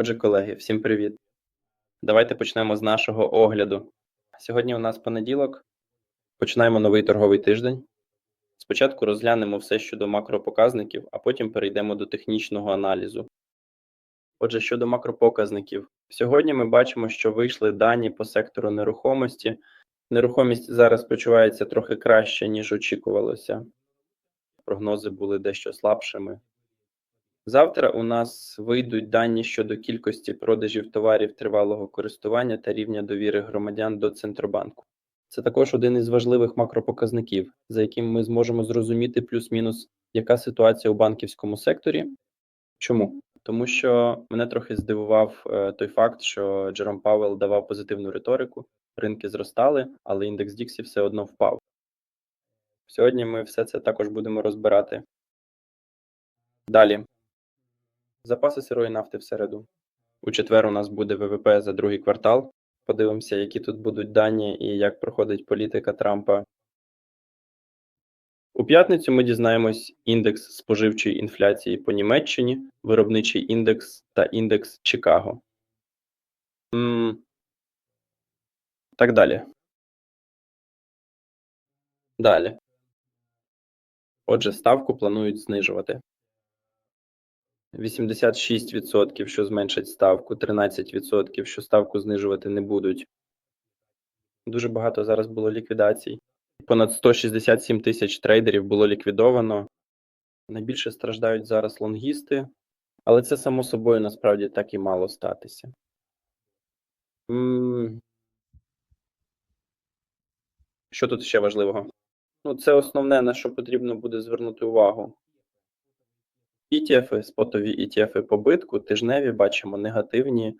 Отже, колеги, всім привіт. Давайте почнемо з нашого огляду. Сьогодні у нас понеділок. Починаємо новий торговий тиждень. Спочатку розглянемо все щодо макропоказників, а потім перейдемо до технічного аналізу. Отже, щодо макропоказників, сьогодні ми бачимо, що вийшли дані по сектору нерухомості. Нерухомість зараз почувається трохи краще, ніж очікувалося. Прогнози були дещо слабшими. Завтра у нас вийдуть дані щодо кількості продажів товарів тривалого користування та рівня довіри громадян до Центробанку. Це також один із важливих макропоказників, за яким ми зможемо зрозуміти плюс-мінус, яка ситуація у банківському секторі. Чому? Тому що мене трохи здивував е, той факт, що Джером Пауелл давав позитивну риторику, ринки зростали, але індекс Діксі все одно впав. Сьогодні ми все це також будемо розбирати. Далі. Запаси сирої нафти в середу. У четвер у нас буде ВВП за другий квартал. Подивимося, які тут будуть дані і як проходить політика Трампа. У п'ятницю ми дізнаємось індекс споживчої інфляції по Німеччині, виробничий індекс та індекс Чикаго. М, Так далі. Далі. Отже, ставку планують знижувати. 86%, що зменшать ставку, 13%, що ставку знижувати не будуть. Дуже багато зараз було ліквідацій. Понад 167 тисяч трейдерів було ліквідовано. Найбільше страждають зараз лонгісти, але це само собою насправді так і мало статися. Що тут ще важливого? Ну, це основне, на що потрібно буде звернути увагу. ETF, спотові ETF по битку, тижневі бачимо негативні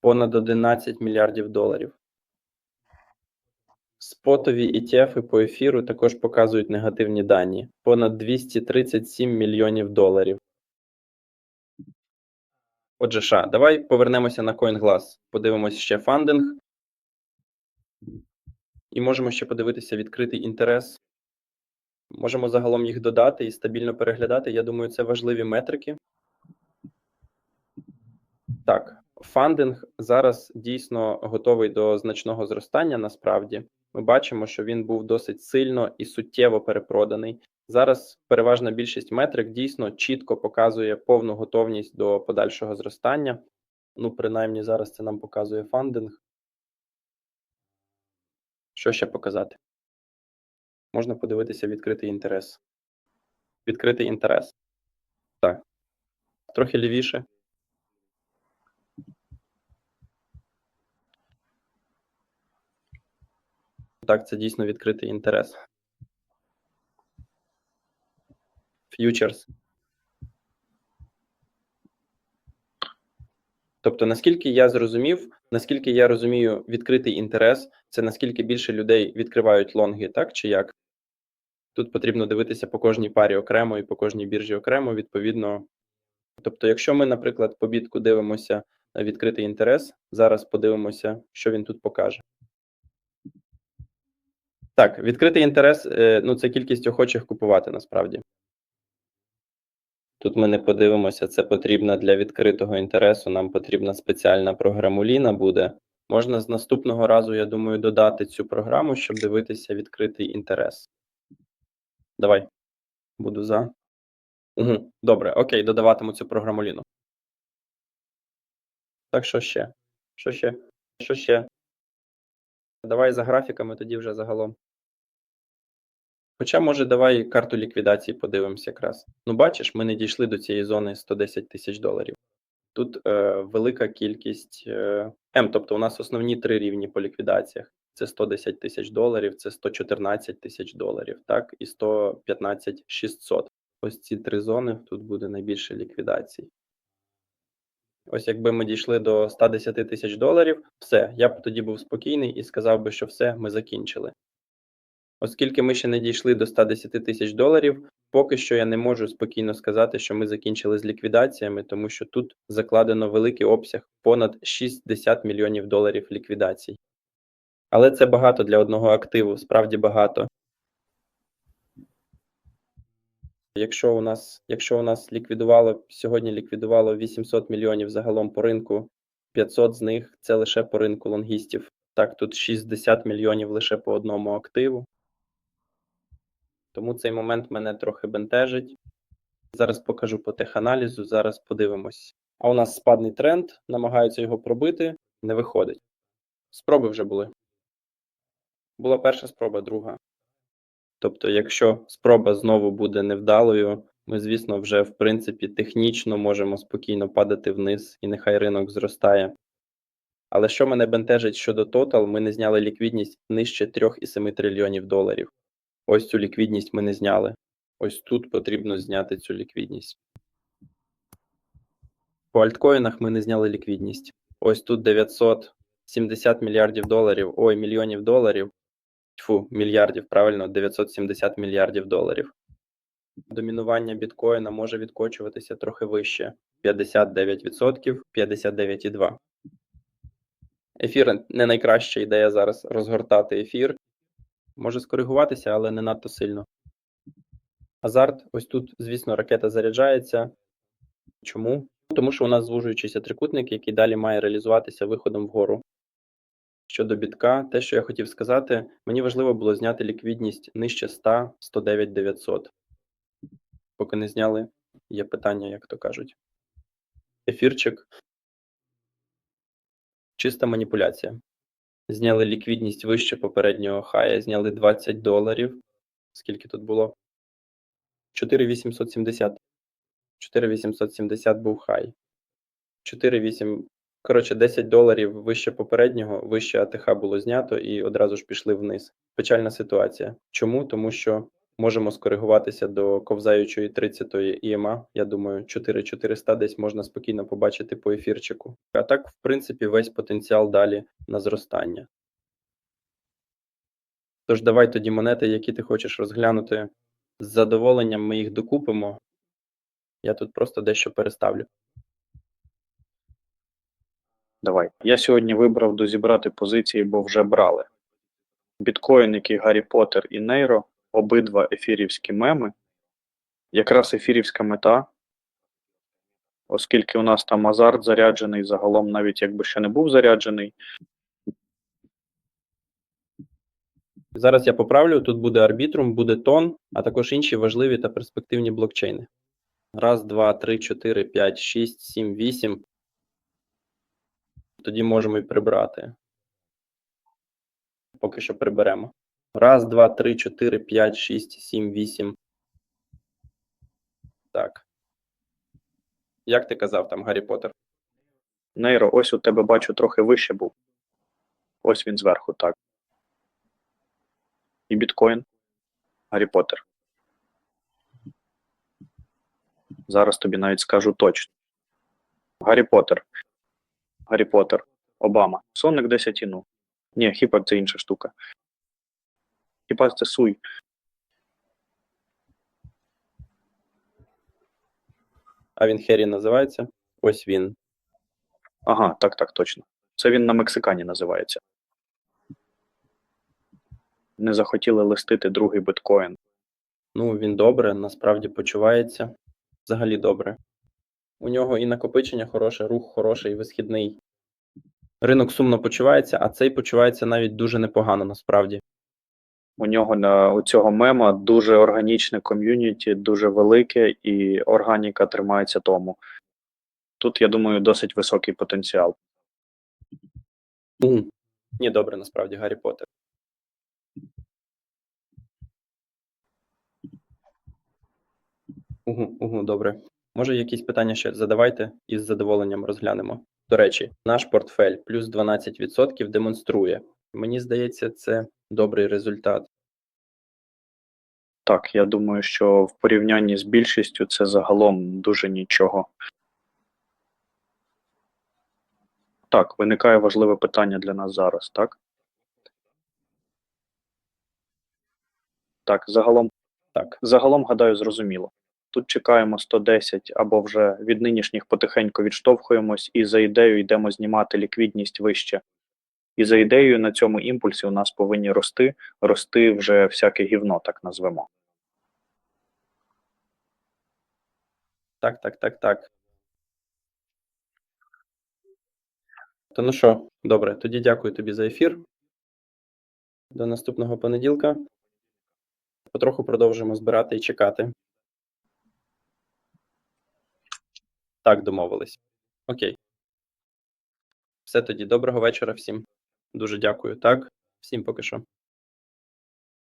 понад 11 мільярдів доларів. Спотові ETF по ефіру також показують негативні дані понад 237 мільйонів доларів. Отже, ша, давай повернемося на CoinGlass. Подивимося ще фандинг. І можемо ще подивитися відкритий інтерес Можемо загалом їх додати і стабільно переглядати. Я думаю, це важливі метрики. Так, фандинг зараз дійсно готовий до значного зростання. Насправді, ми бачимо, що він був досить сильно і суттєво перепроданий. Зараз переважна більшість метрик дійсно чітко показує повну готовність до подальшого зростання. Ну, принаймні, зараз це нам показує фандинг. Що ще показати? Можна подивитися відкритий інтерес. Відкритий інтерес. Так. Трохи лівіше. Так, це дійсно відкритий інтерес. Ф'ючерс. Тобто, наскільки я зрозумів, наскільки я розумію, відкритий інтерес це наскільки більше людей відкривають лонги, так чи як? Тут потрібно дивитися по кожній парі окремо і по кожній біржі окремо, відповідно. Тобто, якщо ми, наприклад, по бітку дивимося на відкритий інтерес, зараз подивимося, що він тут покаже. Так, відкритий інтерес е, ну це кількість охочих купувати насправді. Тут ми не подивимося, це потрібно для відкритого інтересу. Нам потрібна спеціальна програмуліна буде. Можна з наступного разу, я думаю, додати цю програму, щоб дивитися відкритий інтерес. Давай. Буду за. Угу. Добре, окей, додаватиму цю програмуліну. Так, що ще? Що ще? Що ще? Давай за графіками тоді вже загалом. Хоча, може, давай карту ліквідації подивимося якраз. Ну, бачиш, ми не дійшли до цієї зони 110 тисяч доларів. Тут е, велика кількість е, М, тобто у нас основні три рівні по ліквідаціях. Це 110 тисяч доларів, це 114 тисяч доларів, так, і 115 600. Ось ці три зони тут буде найбільше ліквідацій. Ось якби ми дійшли до 110 тисяч доларів, все, я б тоді був спокійний і сказав би, що все, ми закінчили. Оскільки ми ще не дійшли до 110 тисяч доларів, поки що я не можу спокійно сказати, що ми закінчили з ліквідаціями, тому що тут закладено великий обсяг понад 60 мільйонів доларів ліквідацій. Але це багато для одного активу, справді багато. Якщо у нас, якщо у нас ліквідувало сьогодні ліквідувало 800 мільйонів загалом по ринку, 500 з них це лише по ринку лонгістів. Так, тут 60 мільйонів лише по одному активу. Тому цей момент мене трохи бентежить. Зараз покажу по теханалізу, зараз подивимось. А у нас спадний тренд, намагаються його пробити, не виходить. Спроби вже були. Була перша спроба, друга. Тобто, якщо спроба знову буде невдалою, ми, звісно, вже в принципі технічно можемо спокійно падати вниз, і нехай ринок зростає. Але що мене бентежить щодо Total, ми не зняли ліквідність нижче 3,7 трильйонів доларів. Ось цю ліквідність ми не зняли. Ось тут потрібно зняти цю ліквідність. По альткоїнах ми не зняли ліквідність. Ось тут 970 мільярдів доларів, ой, мільйонів доларів. Тьфу, мільярдів, правильно, 970 мільярдів доларів. Домінування біткоїна може відкочуватися трохи вище 59%, 59,2%. Ефір не найкраща ідея зараз розгортати ефір. Може скоригуватися, але не надто сильно. Азарт, ось тут, звісно, ракета заряджається. Чому? Тому що у нас звужуючийся трикутник, який далі має реалізуватися виходом вгору. Щодо бітка, те, що я хотів сказати, мені важливо було зняти ліквідність нижче 100, 109 900. Поки не зняли, є питання, як то кажуть. Ефірчик. Чиста маніпуляція. Зняли ліквідність вище попереднього хая, зняли 20 доларів. Скільки тут було? 4870. 4870 був хай. 48. Коротше, 10 доларів вище попереднього, вище АТХ було знято і одразу ж пішли вниз. Печальна ситуація. Чому? Тому що можемо скоригуватися до ковзаючої 30-ї ІМА. Я думаю, 4400 десь можна спокійно побачити по ефірчику. А так, в принципі, весь потенціал далі на зростання. Тож давай тоді монети, які ти хочеш розглянути. З задоволенням ми їх докупимо. Я тут просто дещо переставлю. Давай. Я сьогодні вибрав дозібрати позиції, бо вже брали. Біткоін, який Гаррі Поттер і Нейро, обидва ефірівські меми. Якраз ефірівська мета, оскільки у нас там азарт заряджений, загалом, навіть якби ще не був заряджений. Зараз я поправлю, тут буде арбітрум, буде тон, а також інші важливі та перспективні блокчейни. Раз, два, три, чотири, п'ять, шість, сім, вісім. Тоді можемо і прибрати. Поки що приберемо. Раз, два, три, чотири, п'ять, шість, сім, вісім. Так. Як ти казав там, Гаррі Поттер? Нейро, ось у тебе бачу трохи вище був. Ось він зверху, так. І біткоін. Гаррі Поттер. Зараз тобі навіть скажу точно. Гаррі Поттер. Гаррі Поттер. Обама. Сонник 10 ну. Ні, хіпак це інша штука. Хіпак це суй. А він Хері називається? Ось він. Ага, так, так, точно. Це він на Мексикані називається. Не захотіли листити другий біткоін. Ну, він добре, насправді почувається. Взагалі добре. У нього і накопичення хороше, рух хороший, висхідний. Ринок сумно почувається, а цей почувається навіть дуже непогано насправді. У нього на у цього мема дуже органічне ком'юніті, дуже велике, і органіка тримається тому. Тут, я думаю, досить високий потенціал. Угу. Ні, добре, насправді, Гаррі Поттер. Угу, угу, добре. Може, якісь питання ще задавайте і з задоволенням розглянемо. До речі, наш портфель плюс 12% демонструє. Мені здається, це добрий результат. Так, я думаю, що в порівнянні з більшістю це загалом дуже нічого. Так, виникає важливе питання для нас зараз, так? Так, загалом, Так, загалом, гадаю, зрозуміло. Тут чекаємо 110 або вже від нинішніх потихеньку відштовхуємось і за ідеєю йдемо знімати ліквідність вище. І за ідеєю на цьому імпульсі у нас повинні рости, рости вже всяке гівно, так назвемо. Так, так, так, так. То ну що, добре, тоді дякую тобі за ефір. До наступного понеділка. Потроху продовжимо збирати і чекати. Так, домовились. Окей. Все тоді. Доброго вечора всім. Дуже дякую. Так, всім поки що.